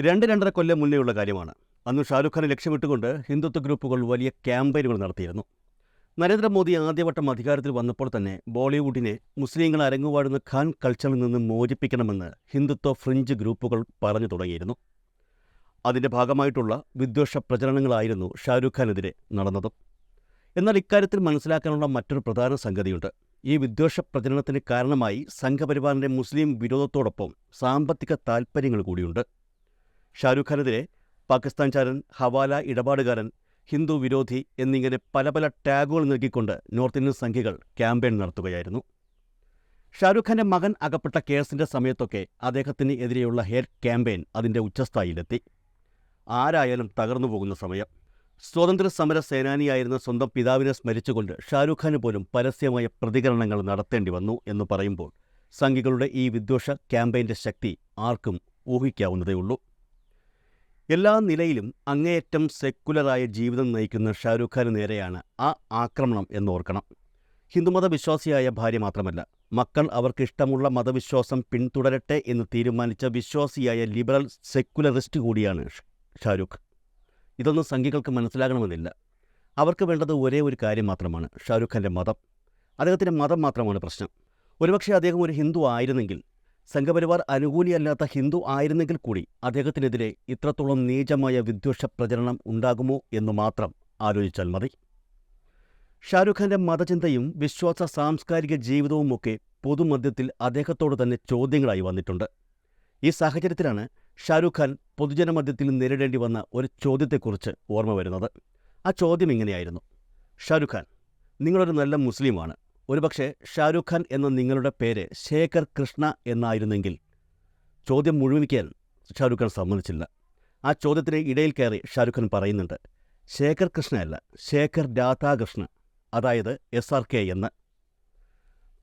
രണ്ട് രണ്ടര കൊല്ലം മുന്നേയുള്ള കാര്യമാണ്. അന്ന് ഷാരൂഖ് ഖാനെ ലക്ഷ്യമിട്ടുകൊണ്ട് ഹിന്ദുത്വ ഗ്രൂപ്പുകൾ വലിയ ക്യാമ്പയിനുകൾ നടത്തിയിരുന്നു. നരേന്ദ്രമോദി ആദ്യവട്ടം അധികാരത്തിൽ വന്നപ്പോൾ തന്നെ ബോളിവുഡിനെ മുസ്ലിങ്ങൾ അരങ്ങുവാടുന്ന ഖാൻ കൾച്ചറിൽ നിന്ന് മോചിപ്പിക്കണമെന്ന് ഹിന്ദുത്വ ഫ്രിഞ്ച് ഗ്രൂപ്പുകൾ പറഞ്ഞു തുടങ്ങിയിരുന്നു. അതിന്റെ ഭാഗമായിട്ടുള്ള വിദ്വേഷ പ്രചരണങ്ങളായിരുന്നു ഷാരൂഖ് ഖാനെതിരെ നടന്നതും. എന്നാൽ ഇക്കാര്യത്തിൽ മനസ്സിലാക്കാനുള്ള മറ്റൊരു പ്രധാന സംഗതിയുണ്ട്. ഈ വിദ്വേഷ പ്രചരണത്തിന് കാരണമായി സംഘപരിവാറിന്റെ മുസ്ലിം വിരോധത്തോടൊപ്പം സാമ്പത്തിക താൽപ്പര്യങ്ങൾ കൂടിയുണ്ട്. ഷാരൂഖ് ഖാനെതിരെ പാകിസ്ഥാൻ ചാരൻ ഹവാല ഇടപാടുകാരൻ ഹിന്ദു വിരോധി എന്നിങ്ങനെ പല പല ടാഗുകൾ നൽകിക്കൊണ്ട് നോർത്ത് ഇന്ത്യൻ സംഖ്യകൾ ക്യാമ്പയിൻ നടത്തുകയായിരുന്നു. ഷാരൂഖ് ഖാന്റെ മകൻ അകപ്പെട്ട കേസിന്റെ സമയത്തൊക്കെ അദ്ദേഹത്തിന് എതിരെയുള്ള ഹെയർ ക്യാമ്പയിൻ അതിന്റെ ഉച്ചസ്ഥായിലെത്തി ആരായാലും തകർന്നു പോകുന്ന സമയം. സ്വാതന്ത്ര്യ സമര സേനാനിയായിരുന്ന സ്വന്തം പിതാവിനെ സ്മരിച്ചുകൊണ്ട് ഷാരൂഖ് ഖാന് പോലും പരസ്യമായ പ്രതികരണങ്ങൾ നടത്തേണ്ടി വന്നു എന്ന് പറയുമ്പോൾ സംഘികളുടെ ഈ വിദ്വേഷ ക്യാമ്പയിന്റെ ശക്തി ആർക്കും ഊഹിക്കാവുന്നതേയുള്ളൂ. എല്ലാ നിലയിലും അങ്ങേയറ്റം സെക്കുലറായ ജീവിതം നയിക്കുന്ന ഷാരൂഖ് ഖാന് നേരെയാണ് ആ ആക്രമണം എന്നോർക്കണം. ഹിന്ദുമത വിശ്വാസിയായ ഭാര്യ മാത്രമല്ല മക്കൾ അവർക്കിഷ്ടമുള്ള മതവിശ്വാസം പിന്തുടരട്ടെ എന്ന് തീരുമാനിച്ച വിശ്വാസിയായ ലിബറൽ സെക്കുലറിസ്റ്റ് കൂടിയാണ് ഷാരൂഖ്. ഇതൊന്നും സംഘികൾക്ക് മനസ്സിലാകണമെന്നില്ല. അവർക്ക് വേണ്ടത് ഒരേ ഒരു കാര്യം മാത്രമാണ് ഷാരൂഖ് ഖാന്റെ മതം. അദ്ദേഹത്തിന്റെ മതം മാത്രമാണ് പ്രശ്നം. ഒരുപക്ഷെ അദ്ദേഹം ഒരു ഹിന്ദു ആയിരുന്നെങ്കിൽ സംഘപരിവാർ അനുകൂലിയല്ലാത്ത ഹിന്ദു ആയിരുന്നെങ്കിൽ കൂടി അദ്ദേഹത്തിനെതിരെ ഇത്രത്തോളം നീചമായ വിദ്വേഷ പ്രചരണം ഉണ്ടാകുമോ എന്ന് മാത്രം ആലോചിച്ചാൽ മതി. ഷാരൂഖ് ഖാന്റെ മതചിന്തയും വിശ്വാസ സാംസ്കാരിക ജീവിതവും ഒക്കെ പൊതുമധ്യത്തിൽ അദ്ദേഹത്തോട് തന്നെ ചോദ്യങ്ങളായി വന്നിട്ടുണ്ട്. ഈ സാഹചര്യത്തിലാണ് ഷാരൂഖ് ഖാൻ പൊതുജനമധ്യത്തിൽ നേരിടേണ്ടി വന്ന ഒരു ചോദ്യത്തെക്കുറിച്ച് ഓർമ്മ വരുന്നത്. ആ ചോദ്യം ഇങ്ങനെയായിരുന്നു. ഷാരൂഖ് ഖാൻ നിങ്ങളൊരു നല്ല മുസ്ലിമാണ്. ഒരുപക്ഷെ ഷാരൂഖ് ഖാൻ എന്ന നിങ്ങളുടെ പേര് ശേഖർ കൃഷ്ണ എന്നായിരുന്നെങ്കിൽ ചോദ്യം മുഴുവനിക്കാൻ ഷാരൂഖ് ഖാൻ സമ്മതിച്ചില്ല. ആ ചോദ്യത്തിന് ഇടയിൽ കയറി ഷാരൂഖ് ഖാൻ പറയുന്നുണ്ട് ശേഖർ കൃഷ്ണയല്ല ശേഖർ രാധാകൃഷ്ണ അതായത് എസ് ആർ കെ എന്ന്.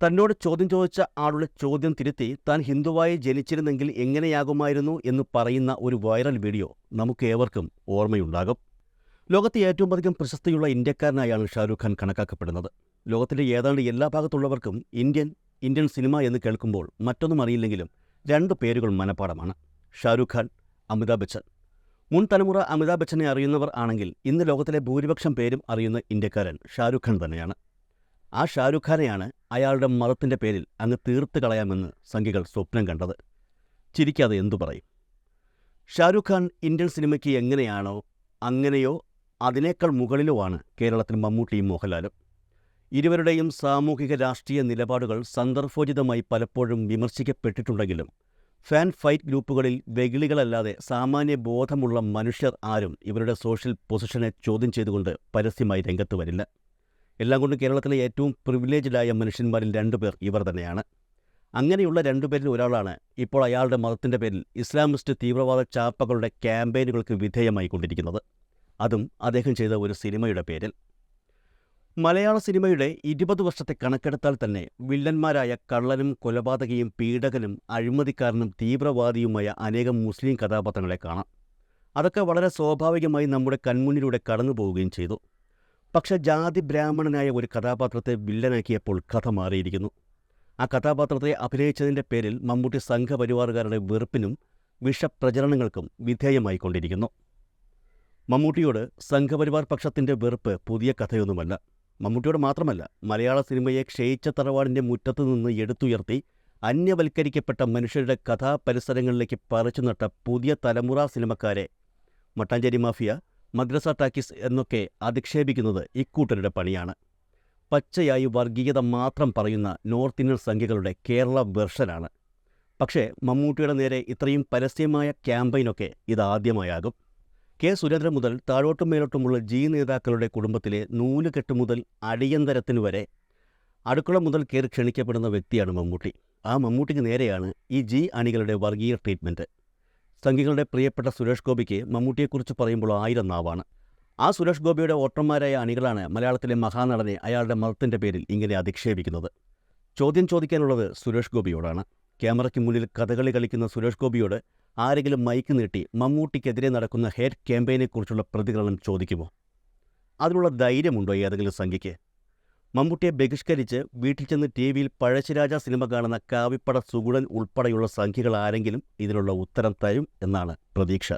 തന്നോട് ചോദ്യം ചോദിച്ച ആളുടെ ചോദ്യം തിരുത്തി താൻ ഹിന്ദുവായി ജനിച്ചിരുന്നെങ്കിൽ എങ്ങനെയാകുമായിരുന്നു എന്ന് പറയുന്ന ഒരു വൈറൽ വീഡിയോ നമുക്ക് ഏവർക്കും ഓർമ്മയുണ്ടാകും. ലോകത്തെ ഏറ്റവും അധികം പ്രശസ്തിയുള്ള ഇന്ത്യക്കാരനായാണ് ഷാരൂഖ് ഖാൻ കണക്കാക്കപ്പെടുന്നത്. ലോകത്തിലെ ഏതാണ്ട് എല്ലാ ഭാഗത്തുള്ളവർക്കും ഇന്ത്യൻ ഇന്ത്യൻ സിനിമ എന്ന് കേൾക്കുമ്പോൾ മറ്റൊന്നും അറിയില്ലെങ്കിലും രണ്ട് പേരുകൾ മനപ്പാടമാണ്. ഷാരൂഖ് ഖാൻ അമിതാഭ് ബച്ചൻ. മുൻ തലമുറ അമിതാഭ് ബച്ചനെ അറിയുന്നവർ ആണെങ്കിൽ ഇന്ന് ലോകത്തിലെ ഭൂരിപക്ഷം പേരും അറിയുന്ന ഇന്ത്യക്കാരൻ ഷാരൂഖ് ഖാൻ തന്നെയാണ്. ആ ഷാരൂഖ് ഖാനെയാണ് അയാളുടെ മതത്തിന്റെ പേരിൽ അങ്ങ് തീർത്ത് കളയാമെന്ന് സംഖ്യകൾ സ്വപ്നം കണ്ടത്. ചിരിക്കാതെ എന്തു പറയും? ഷാരൂഖ് ഖാൻ ഇന്ത്യൻ സിനിമയ്ക്ക് എങ്ങനെയാണോ അങ്ങനെയോ അതിനേക്കാൾ മുകളിലോ ആണ് കേരളത്തിൽ മമ്മൂട്ടിയും മോഹൻലാലും. ഇരുവരുടെയും സാമൂഹിക രാഷ്ട്രീയ നിലപാടുകൾ സന്ദർഭോചിതമായി പലപ്പോഴും വിമർശിക്കപ്പെട്ടിട്ടുണ്ടെങ്കിലും ഫാൻ ഫൈറ്റ് ഗ്രൂപ്പുകളിൽ വെകിളികളല്ലാതെ സാമാന്യ ബോധമുള്ള മനുഷ്യർ ആരും ഇവരുടെ സോഷ്യൽ പൊസിഷനെ ചോദ്യം ചെയ്തുകൊണ്ട് പരസ്യമായി രംഗത്ത് വരില്ല. എല്ലാം കൊണ്ടും കേരളത്തിലെ ഏറ്റവും പ്രിവിലേജ്ഡായ മനുഷ്യന്മാരിൽ രണ്ടുപേർ ഇവർ തന്നെയാണ്. അങ്ങനെയുള്ള രണ്ടുപേരിൽ ഒരാളാണ് ഇപ്പോൾ അയാളുടെ മതത്തിന്റെ പേരിൽ ഇസ്ലാമിസ്റ്റ് തീവ്രവാദ ചാപ്പകളുടെ ക്യാമ്പയിനുകൾക്ക് വിധേയമായി കൊണ്ടിരിക്കുന്നത് അതും അദ്ദേഹം ചെയ്ത ഒരു സിനിമയുടെ പേരിൽ. മലയാള സിനിമയുടെ ഇരുപത് വർഷത്തെ കണക്കെടുത്താൽ തന്നെ വില്ലന്മാരായ കള്ളനും കൊലപാതകയും പീഡകനും അഴിമതിക്കാരനും തീവ്രവാദിയുമായ അനേകം മുസ്ലിം കഥാപാത്രങ്ങളെ കാണാം. അതൊക്കെ വളരെ സ്വാഭാവികമായി നമ്മുടെ കൺമുന്നിലൂടെ കടന്നു പോവുകയും ചെയ്തു. പക്ഷേ ജാതി ബ്രാഹ്മണനായ ഒരു കഥാപാത്രത്തെ വില്ലനാക്കിയപ്പോൾ കഥ മാറിയിരിക്കുന്നു. ആ കഥാപാത്രത്തെ അഭിനയിച്ചതിന്റെ പേരിൽ മമ്മൂട്ടി സംഘപരിവാറുകാരുടെ വെറുപ്പിനും വിഷപ്രചരണങ്ങൾക്കും വിധേയമായിക്കൊണ്ടിരിക്കുന്നു. മമ്മൂട്ടിയോട് സംഘപരിവാർ പക്ഷത്തിന്റെ വെറുപ്പ് പുതിയ കഥയൊന്നുമല്ല. മമ്മൂട്ടിയോട് മാത്രമല്ല മലയാള സിനിമയെ ക്ഷയിച്ച തറവാടിന്റെ മുറ്റത്ത് നിന്ന് എടുത്തുയർത്തി അന്യവൽക്കരിക്കപ്പെട്ട മനുഷ്യരുടെ കഥാപരിസരങ്ങളിലേക്ക് പറിച്ചു നട്ട പുതിയ തലമുറ സിനിമക്കാരെ മട്ടാഞ്ചേരി മാഫിയ മദ്രസ ടാക്കീസ് എന്നൊക്കെ അധിക്ഷേപിക്കുന്നത് ഇക്കൂട്ടരുടെ പണിയാണ്. പച്ചയായി വർഗീയത മാത്രം പറയുന്ന നോർത്ത് ഇന്ത്യൻ സംഖ്യകളുടെ കേരള വെർഷനാണ്. പക്ഷേ മമ്മൂട്ടിയുടെ നേരെ ഇത്രയും പരസ്യമായ ക്യാമ്പയിനൊക്കെ ഇതാദ്യമായാകും. കെ. സുരേന്ദ്രൻ മുതൽ താഴോട്ടും മേലോട്ടുമുള്ള ജി നേതാക്കളുടെ കുടുംബത്തിലെ നൂലുകെട്ട് മുതൽ അടിയന്തരത്തിന് വരെ അടുക്കള മുതൽ കയറി ക്ഷണിക്കപ്പെടുന്ന വ്യക്തിയാണ് മമ്മൂട്ടി. ആ മമ്മൂട്ടിക്ക് നേരെയാണ് ഈ ജി അണികളുടെ വർഗീയ ട്രീറ്റ്മെന്റ് സംഘികളുടെ പ്രിയപ്പെട്ട സുരേഷ് ഗോപിക്ക് മമ്മൂട്ടിയെക്കുറിച്ച് പറയുമ്പോൾ ആയിരം നാവാണ്. ആ സുരേഷ് ഗോപിയുടെ ഓട്ടന്മാരായ അണികളാണ് മലയാളത്തിലെ മഹാനടനെ അയാളുടെ മതത്തിന്റെ പേരിൽ ഇങ്ങനെ അധിക്ഷേപിക്കുന്നത്. ചോദ്യം ചോദിക്കാനുള്ളത് സുരേഷ് ഗോപിയോടാണ്. ക്യാമറയ്ക്ക് മുന്നിൽ കഥകളി കളിക്കുന്ന സുരേഷ് ഗോപിയോട് ആരെങ്കിലും മൈക്ക് നീട്ടി മമ്മൂട്ടിക്കെതിരെ നടക്കുന്ന ഹേറ്റ് ക്യാമ്പയിനെക്കുറിച്ചുള്ള പ്രതികരണം ചോദിക്കുമോ? അതിനുള്ള ധൈര്യമുണ്ടോ ഏതെങ്കിലും സംഖ്യയ്ക്ക്? മമ്മൂട്ടിയെ ബഹിഷ്കരിച്ച് വീട്ടിൽ ചെന്ന് ടി വിയിൽ പഴശ്ശിരാജ സിനിമ കാണുന്ന കാവിപ്പട സുഗുണൻ ഉൾപ്പെടെയുള്ള സംഖ്യകൾ ആരെങ്കിലും ഇതിനുള്ള ഉത്തരം തരും എന്നാണ് പ്രതീക്ഷ.